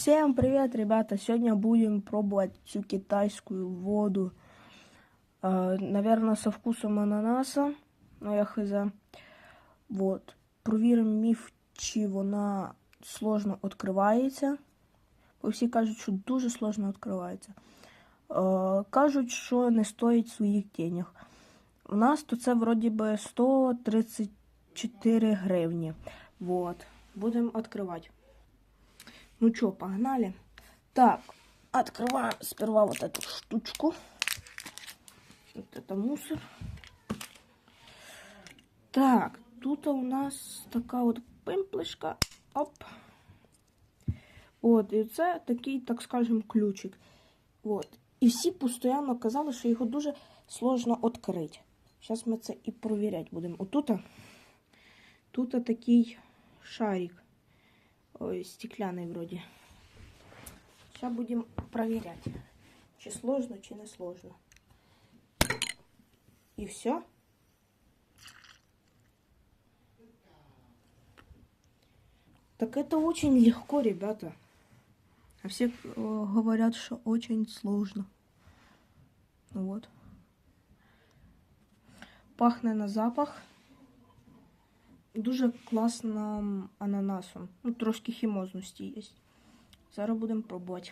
Всем привет, ребята! Сегодня будем пробовать всю китайскую воду. Э, наверное, со вкусом ананаса, но я хз. Вот. Провіримо міф, чи вона сложно відкривається. Всі кажуть, що дуже сложно відкривається. Е, кажуть, що не стоїть своїх денег. У нас то це вроді би 134 гривні. Вот. Будемо відкривати. Ну что, погнали. Так, открываем сперва вот эту штучку. Вот это мусор. Так, тут у нас така от пимплишка. Оп. От, і це такий, так скажем, ключик. От. І всі постійно казали, що його дуже сложно відкрити. Зараз ми це і провіряти будемо. Отут, тут такий шарик. Ой, стеклянный вроде. Сейчас будем проверять, чи сложно, чи не сложно. И все. Так это очень легко, ребята. А все э, говорят, что очень сложно. Вот. Пахне на запах. Дуже класно ананасом. Ну, трошки хімозності є. Зараз будемо пробувати.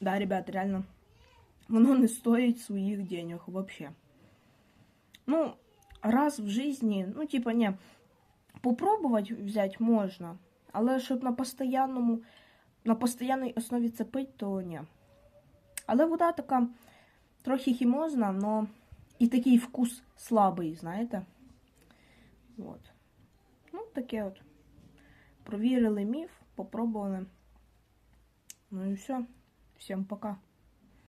Да, ребят, реально, воно не стоїть своїх денег вообще. Ну, раз в жизни, ну, типа, не, попробувати взяти можна, але щоб на постоянному, на постоянній основі це пить, то ні. Але вода така трохи хімозна, але і такий вкус слабий, знаєте. От. Ну, таке от. Провірили міф, попробували. Ну і все. Всім пока.